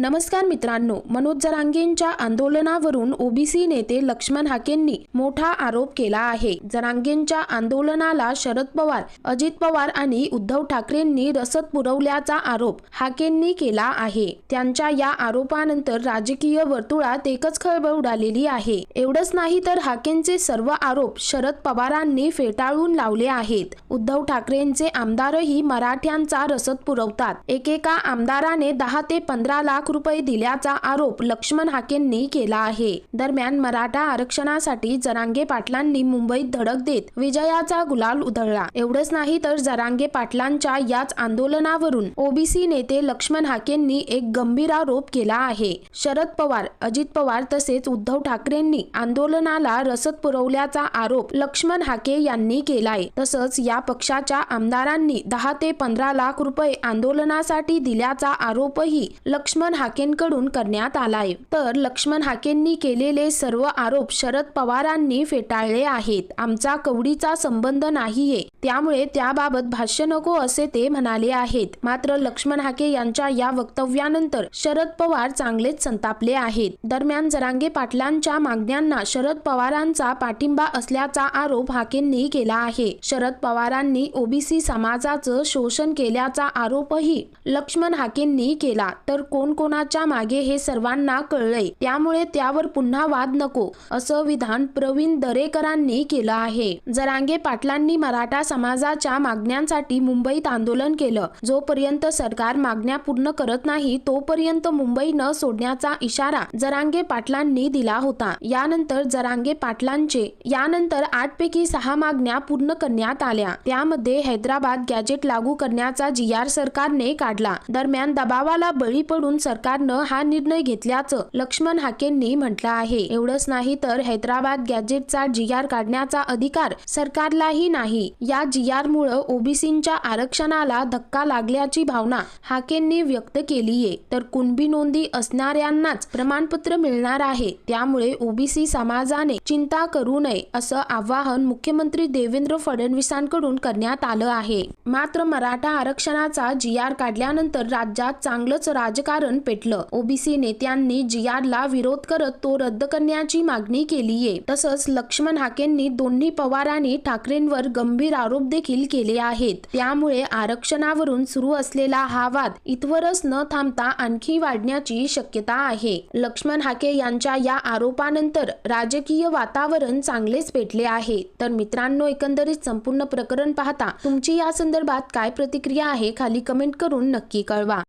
नमस्कार मित्रांनो मनोज जरांगेंच्या आंदोलनावरून ओबीसी नेते लक्ष्मण हाकेंनी मोठा आरोप केला आहे. जरांगेंच्या आंदोलनाला शरद पवार अजित पवार आणि उद्धव ठाकरेंनी रसद पुरवल्याचा आरोप हाकेंनी केला आहे. त्यांच्या या आरोपानंतर राजकीय वर्तुळात एकच खळबळ उडालेली आहे. एवढंच नाही तर हाकेंचे सर्व आरोप शरद पवारांनी फेटाळून लावले आहेत. उद्धव ठाकरेंचे आमदारही मराठ्यांचा रसद पुरवतात. एकेका आमदाराने दहा ते पंधरा लाख रुपये दिल्याचा आरोप लक्ष्मण हाकेंनी केला आहे. दरम्यान मराठा आरक्षणासाठी जरांगे पाटलांनी मुंबईत धडक देत विजयाचा गुलाल उधळला. एवढंच नाही तर जरांगे पाटलांच्या याच आंदोलनावरून ओबीसी नेते लक्ष्मण हाकेंनी एक गंभीर आरोप केला आहे. शरद पवार अजित पवार तसेच उद्धव ठाकरेंनी आंदोलनाला रसद पुरवल्याचा आरोप लक्ष्मण हाके यांनी केलाय. तसंच या पक्षाच्या आमदारांनी दहा ते पंधरा लाख रुपये आंदोलनासाठी दिल्याचा आरोपही लक्ष्मण हाकेंकडून करण्यात आलाय. तर लक्ष्मण हाकेंनी केलेले सर्व आरोप शरद पवारांनी फेटाळले आहेत. आमचा कवडीचा संबंध नाहीये. त्यामुळे त्याबाबत भाष्य नको असे ते म्हणाले आहेत. मात्र लक्ष्मण हाके यांच्या या वक्तव्यानंतर शरद पवार चांगलेच संतापले आहेत. दरम्यान जरांगे पाटलांच्या मागण्यांना शरद पवारांचा पाठिंबा असल्याचा आरोप हाकेंनी केला आहे. शरद पवारांनी ओबीसी समाजाचं शोषण केल्याचा आरोपही लक्ष्मण हाकेंनी केला. तर कोण आंदोलनाच्या मागे हे सर्वांना कळलंय. त्यामुळे त्यावर पुन्हा वाद नको असं विधान प्रवीण दरेकरांनी केलं आहे. जरांगे पाटलांनी मराठा समाजाच्या मागण्यांसाठी मुंबईत आंदोलन केलं. जोपर्यंत सरकार मागण्या पूर्ण करत नाही तोपर्यंत मुंबई न सोडण्याचा इशारा जरांगे पाटलांनी दिला होता. यानंतर जरांगे पाटलांचे यानंतर आठ पैकी सहा मागण्या पूर्ण करण्यात आल्या. त्यामध्ये हैदराबाद गॅजेट लागू करण्याचा जी आर सरकारने काढला. दरम्यान दबावाला बळी पडून सरकारनं हा निर्णय घेतल्याचं लक्ष्मण हाकेंनी म्हटलं आहे. एवढंच नाही तर हैदराबाद गॅजेटचा जी आर काढण्याचा अधिकार सरकारलाही नाही. या जी आर मुळे ओबीसींच्या आरक्षणाला धक्का लागल्याची भावना हाकेंनी व्यक्त केलीये. तर कुणबी नोंदी असणाऱ्यांनाच प्रमाणपत्र मिळणार आहे. त्यामुळे ओबीसी समाजाने चिंता करू नये असं आवाहन मुख्यमंत्री देवेंद्र फडणवीसांकडून करण्यात आलं आहे. मात्र मराठा आरक्षणाचा जी आर काढल्यानंतर राज्यात चांगलंच राजकारण पेटलं. ओबीसी नेत्यांनी जी विरोध करत तो रद्द करण्याची मागणी केलीये. तसंच लक्ष्मण हाकेंनी दोन्ही पवार आणि ठाकरेंवर गंभीर आरोप देखील केले आहेत. त्यामुळे आरक्षणावरून सुरू असलेला हा वाद इथवरच न थांबता आणखी वाढण्याची शक्यता आहे. लक्ष्मण हाके यांच्या या आरोपानंतर राजकीय वातावरण चांगलेच पेटले आहे. तर मित्रांनो एकंदरीत संपूर्ण प्रकरण पाहता तुमची या संदर्भात काय प्रतिक्रिया आहे खाली कमेंट करून नक्की कळवा.